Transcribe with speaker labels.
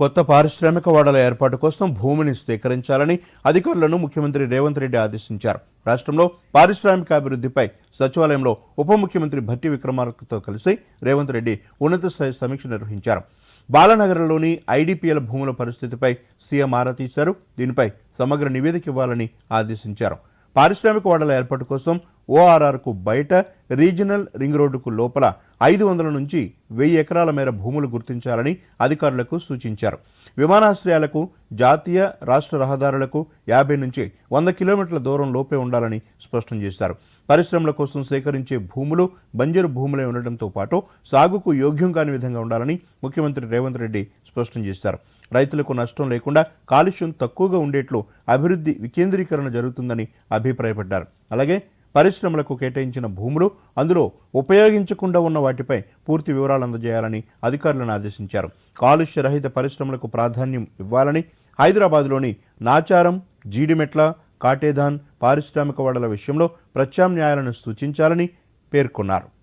Speaker 1: కొత్త పారిశ్రామిక వాడల ఏర్పాటు కోసం భూమిని స్వీకరించాలని అధికారులను ముఖ్యమంత్రి రేవంత్ రెడ్డి ఆదేశించారు. రాష్ట్రంలో పారిశ్రామిక అభివృద్ధిపై సచివాలయంలో ఉప ముఖ్యమంత్రి భట్టి విక్రమార్కతో కలిసి రేవంత్ రెడ్డి ఉన్నత స్థాయి సమీక్ష నిర్వహించారు. బాలనగరంలోని ఐడిపిఎల్ భూముల పరిస్థితిపై సీఎం ఆరా తీశారు. దీనిపై సమగ్ర నివేదిక ఇవ్వాలని ఆదేశించారు. పారిశ్రామిక వాడల ఏర్పాటు కోసం ఓఆర్ఆర్కు బయట రీజనల్ రింగ్ రోడ్డుకు లోపల ఐదు వందల నుంచి వెయ్యి ఎకరాల మేర భూములు గుర్తించాలని అధికారులకు సూచించారు. విమానాశ్రయాలకు జాతీయ రాష్ట్ర రహదారులకు యాభై నుంచి వంద కిలోమీటర్ల దూరం లోపే ఉండాలని స్పష్టం చేశారు. పరిశ్రమల కోసం సేకరించే భూములు బంజరు భూములే ఉండటంతో పాటు సాగుకు యోగ్యం కాని విధంగా ఉండాలని ముఖ్యమంత్రి రేవంత్ రెడ్డి స్పష్టం చేశారు. రైతులకు నష్టం లేకుండా కాలుష్యం తక్కువగా ఉండేట్లు అభివృద్ధి వికేంద్రీకరణ జరుగుతుందని అభిప్రాయపడ్డారు. అలాగే పరిశ్రమలకు కేటాయించిన భూములు అందులో ఉపయోగించకుండా ఉన్న వాటిపై పూర్తి వివరాలు అందజేయాలని అధికారులను ఆదేశించారు. కాలుష్య రహిత పరిశ్రమలకు ప్రాధాన్యం ఇవ్వాలని హైదరాబాద్లోని నాచారం జీడిమెట్ల కాటేదాన్ పారిశ్రామిక వాడల విషయంలో ప్రత్యామ్నాయాలను సూచించాలని పేర్కొన్నారు.